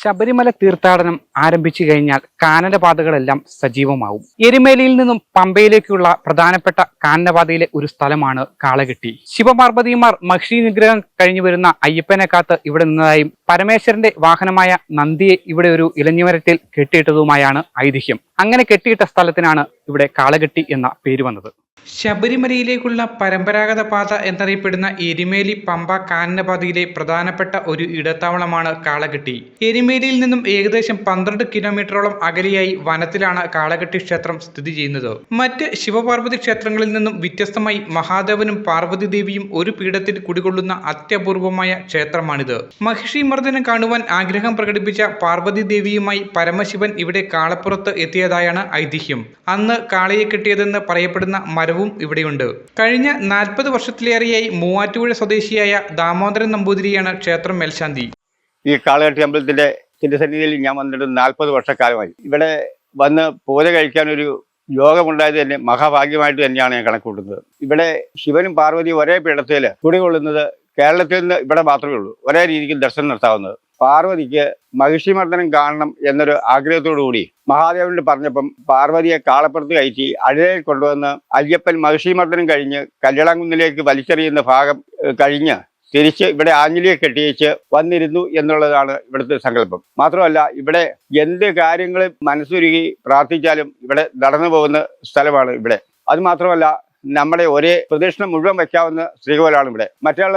ശബരിമല തീർത്ഥാടനം ആരംഭിച്ചു കഴിഞ്ഞാൽ കാനനപാതകളെല്ലാം സജീവമാവും. എരുമേലിയിൽ നിന്നും പമ്പയിലേക്കുള്ള പ്രധാനപ്പെട്ട കാനനപാതയിലെ ഒരു സ്ഥലമാണ് കാളകെട്ടി. ശിവപാർവതിമാർ മഹിഷി നിഗ്രഹം കഴിഞ്ഞു വരുന്ന അയ്യപ്പനെ കാത്ത് ഇവിടെ നിന്നതായും പരമേശ്വരന്റെ വാഹനമായ നന്ദിയെ ഇവിടെ ഒരു ഇലഞ്ഞിമരത്തിൽ കെട്ടിയിട്ടതുമായാണ് ഐതിഹ്യം. അങ്ങനെ കെട്ടിയിട്ട സ്ഥലത്തിനാണ് ഇവിടെ കാളകെട്ടി എന്ന പേര് വന്നത്. ശബരിമലയിലേക്കുള്ള പരമ്പരാഗത പാത എന്നറിയപ്പെടുന്ന എരിമേലി പമ്പ കാനനപാതയിലെ പ്രധാനപ്പെട്ട ഒരു ഇടത്താവളമാണ് കാളകെട്ടി. എരിമേലിയിൽ നിന്നും ഏകദേശം പന്ത്രണ്ട് കിലോമീറ്ററോളം അകലെയായി വനത്തിലാണ് കാളകെട്ടി ക്ഷേത്രം സ്ഥിതി ചെയ്യുന്നത്. മറ്റ് ശിവപാർവതി ക്ഷേത്രങ്ങളിൽ നിന്നും വ്യത്യസ്തമായി മഹാദേവനും പാർവതി ദേവിയും ഒരു പീഠത്തിൽ കുടികൊള്ളുന്ന അത്യപൂർവമായ ക്ഷേത്രമാണിത്. മഹിഷി മർദ്ദനം കാണുവാൻ ആഗ്രഹം പ്രകടിപ്പിച്ച പാർവതി ദേവിയുമായി പരമശിവൻ ഇവിടെ കാളപ്പുറത്ത് എത്തിയതായാണ് ഐതിഹ്യം. അന്ന് കാളയെ കെട്ടിയതെന്ന് പറയപ്പെടുന്ന മരവും ഇവിടെയുണ്ട്. കഴിഞ്ഞ നാൽപ്പത് വർഷത്തിലേറെയായി മൂവാറ്റുപുഴ സ്വദേശിയായ ദാമോദരൻ നമ്പൂതിരിയാണ് ക്ഷേത്രം മേൽശാന്തി. ഈ കാളകട്ടി അമ്പലത്തിന്റെ തിരുസന്നിധിയിൽ ഞാൻ വന്നിട്ട് നാൽപ്പത് വർഷക്കാലമായി. ഇവിടെ വന്ന് പൂജ കഴിക്കാൻ ഒരു യോഗമുണ്ടായത് തന്നെ മഹാഭാഗ്യമായിട്ട് തന്നെയാണ് ഞാൻ കണക്കൂട്ടുന്നത്. ഇവിടെ ശിവനും പാർവതിയും ഒരേ പീഠത്തിൽ കുടികൊള്ളുന്നത് കേരളത്തിൽ നിന്ന് ഇവിടെ മാത്രമേ ഉള്ളൂ. ഒരേ രീതിക്ക് ദർശനം നടത്താവുന്നത്. പാർവതിക്ക് മഹിഷിമർദ്ദനം കാണണം എന്നൊരു ആഗ്രഹത്തോടു കൂടി മഹാദേവനോട് പറഞ്ഞപ്പം പാർവതിയെ കാളപ്പുറത്ത് കയറ്റി അഴയിൽ കൊണ്ടുവന്ന് അയ്യപ്പൻ മഹിഷിമർദ്ദനം കഴിഞ്ഞ് കല്യാണകുന്നിലേക്ക് വലിച്ചെറിയുന്ന ഭാഗം കഴിഞ്ഞ് തിരിച്ച് ഇവിടെ ആഞ്ഞിലിയെ കെട്ടിയേച്ച് വന്നിരുന്നു എന്നുള്ളതാണ് ഇവിടുത്തെ സങ്കല്പം. മാത്രമല്ല ഇവിടെ എന്ത് കാര്യങ്ങൾ മനസ്സൊരുക്കി പ്രാർത്ഥിച്ചാലും ഇവിടെ നടന്നു പോകുന്ന സ്ഥലമാണ് ഇവിടെ. അതുമാത്രമല്ല നമ്മുടെ ഒരേ പ്രദക്ഷിണം മുഴുവൻ വയ്ക്കാവുന്ന ശ്രീകോലാണ് ഇവിടെ. മറ്റേ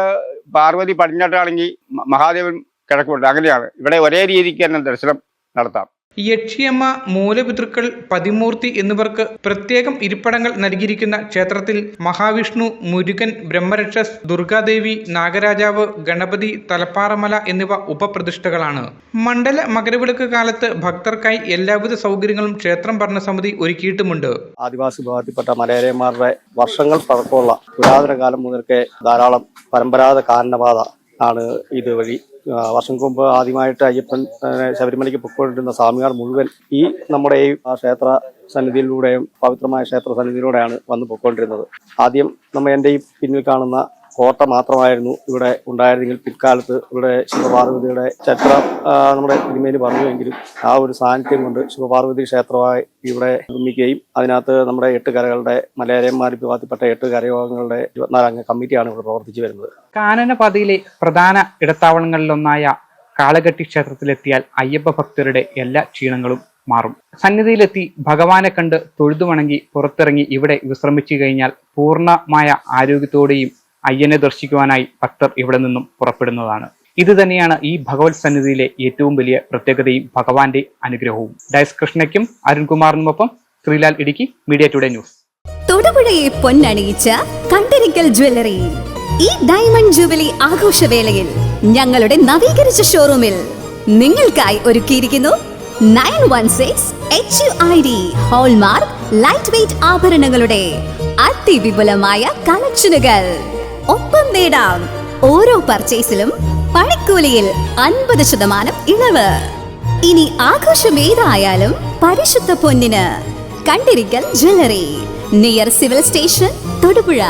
പാർവതി പടിഞ്ഞാട്ടാണെങ്കിൽ മഹാദേവൻ കിഴക്കുണ്ട് അങ്ങനെയാണ്. ഇവിടെ ഒരേ രീതിക്ക് തന്നെ ദർശനം നടത്താം. യക്ഷിയമ്മ മൂലപിതൃക്കൾ പതിമൂർത്തി എന്നിവർക്ക് പ്രത്യേകം ഇരിപ്പിടങ്ങൾ നൽകിയിരിക്കുന്ന ക്ഷേത്രത്തിൽ മഹാവിഷ്ണു മുരുകൻ ബ്രഹ്മരക്ഷസ് ദുർഗാദേവി നാഗരാജാവ് ഗണപതി തലപ്പാറമല എന്നിവ ഉപപ്രതിഷ്ഠകളാണ്. മണ്ഡല മകരവിളക്ക് കാലത്ത് ഭക്തർക്കായി എല്ലാവിധ സൗകര്യങ്ങളും ക്ഷേത്രം ഭരണസമിതി ഒരുക്കിയിട്ടുമുണ്ട്. ആദിവാസി വിഭാഗത്തിൽപ്പെട്ട മലയാളിമാരുടെ വർഷങ്ങൾ പഴക്കമുള്ള പുരാതന കാലം മുതൽക്കേ ധാരാളം പരമ്പരാഗത കാരണപാത ആണ് ഇതുവഴി വർഷങ്ങൾക്ക് മുമ്പ് ആദ്യമായിട്ട് അയ്യപ്പൻ ശബരിമലയ്ക്ക് പൊക്കോണ്ടിരുന്ന സ്വാമിമാർ മുഴുവൻ ഈ നമ്മുടെ ഈ ക്ഷേത്ര സന്നിധിയിലൂടെയും പവിത്രമായ ക്ഷേത്ര സന്നിധിയിലൂടെയാണ് വന്ന് പൊക്കോണ്ടിരുന്നത്. ആദ്യം നമ്മൾ എന്റെ ഈ പിന്നിൽ കാണുന്ന കോട്ട മാത്രമായിരുന്നു ഇവിടെ ഉണ്ടായിരുന്നെങ്കിൽ പിൽക്കാലത്ത് ഇവിടെ ശിവപാർവതിയുടെ ചരിത്രം നമ്മുടെ തിരുമേനി പറഞ്ഞുവെങ്കിലും ആ ഒരു സാന്നിധ്യം കൊണ്ട് ശിവപാർവതി ക്ഷേത്രമായി ഇവിടെ നിർമ്മിക്കുകയും അതിനകത്ത് നമ്മുടെ എട്ട് കരകളുടെ മലയാളിമാർ വിഭാഗത്തിൽപ്പെട്ട എട്ട് കരയോഗങ്ങളുടെ ഇരുപത്തിനാലംഗ കമ്മിറ്റിയാണ് ഇവിടെ പ്രവർത്തിച്ചു വരുന്നത്. കാനനപാതയിലെ പ്രധാന ഇടത്താവളങ്ങളിലൊന്നായ കാളകെട്ടി ക്ഷേത്രത്തിലെത്തിയാൽ അയ്യപ്പ ഭക്തരുടെ എല്ലാ ക്ഷീണങ്ങളും മാറും. സന്നിധിയിലെത്തി ഭഗവാനെ കണ്ട് തൊഴുതു വണങ്ങി പുറത്തിറങ്ങി ഇവിടെ വിശ്രമിച്ചു കഴിഞ്ഞാൽ പൂർണമായ ആരോഗ്യത്തോടെയും അയ്യനെ ദർശിക്കുവാനായി ഭക്തർ ഇവിടെ നിന്നും പുറപ്പെടുന്നതാണ്. ഇത് തന്നെയാണ് ഈ ഭഗവത് സന്നിധിയിലെ ഏറ്റവും വലിയ പ്രത്യേകതയും ഭഗവാന്റെ അനുഗ്രഹവും. ഡയസ് കൃഷ്ണയ്ക്കും അരുൺകുമാറിനുമൊപ്പം Sreelal Idukki media today news. തൊടുപുഴയെ പൊന്നണിയിച്ച കണ്ടിരിക്കൽ ജ്വല്ലറി ഈ ഡയമണ്ട് ജൂബിലി ആഘോഷവേളയിൽ ഞങ്ങളുടെ നവീകരിച്ച ഷോറൂമിൽ നിങ്ങൾക്കായി ഒരുക്കിയിരിക്കുന്നു nine one six H U I D hallmark light weight ആഭരണങ്ങളുടെ അതിവിപുലമായ കളക്ഷനുകൾ. ഒപ്പം നേടാം. ഓരോ പർച്ചേസിലും പണിക്കൂലിയിൽ അൻപത് ശതമാനം ഇളവ്. ഇനി ആഘോഷം ഏതായാലും പരിശുദ്ധ പൊന്നിന്. Kandirikkal jewellery. Near civil station Thodupuzha.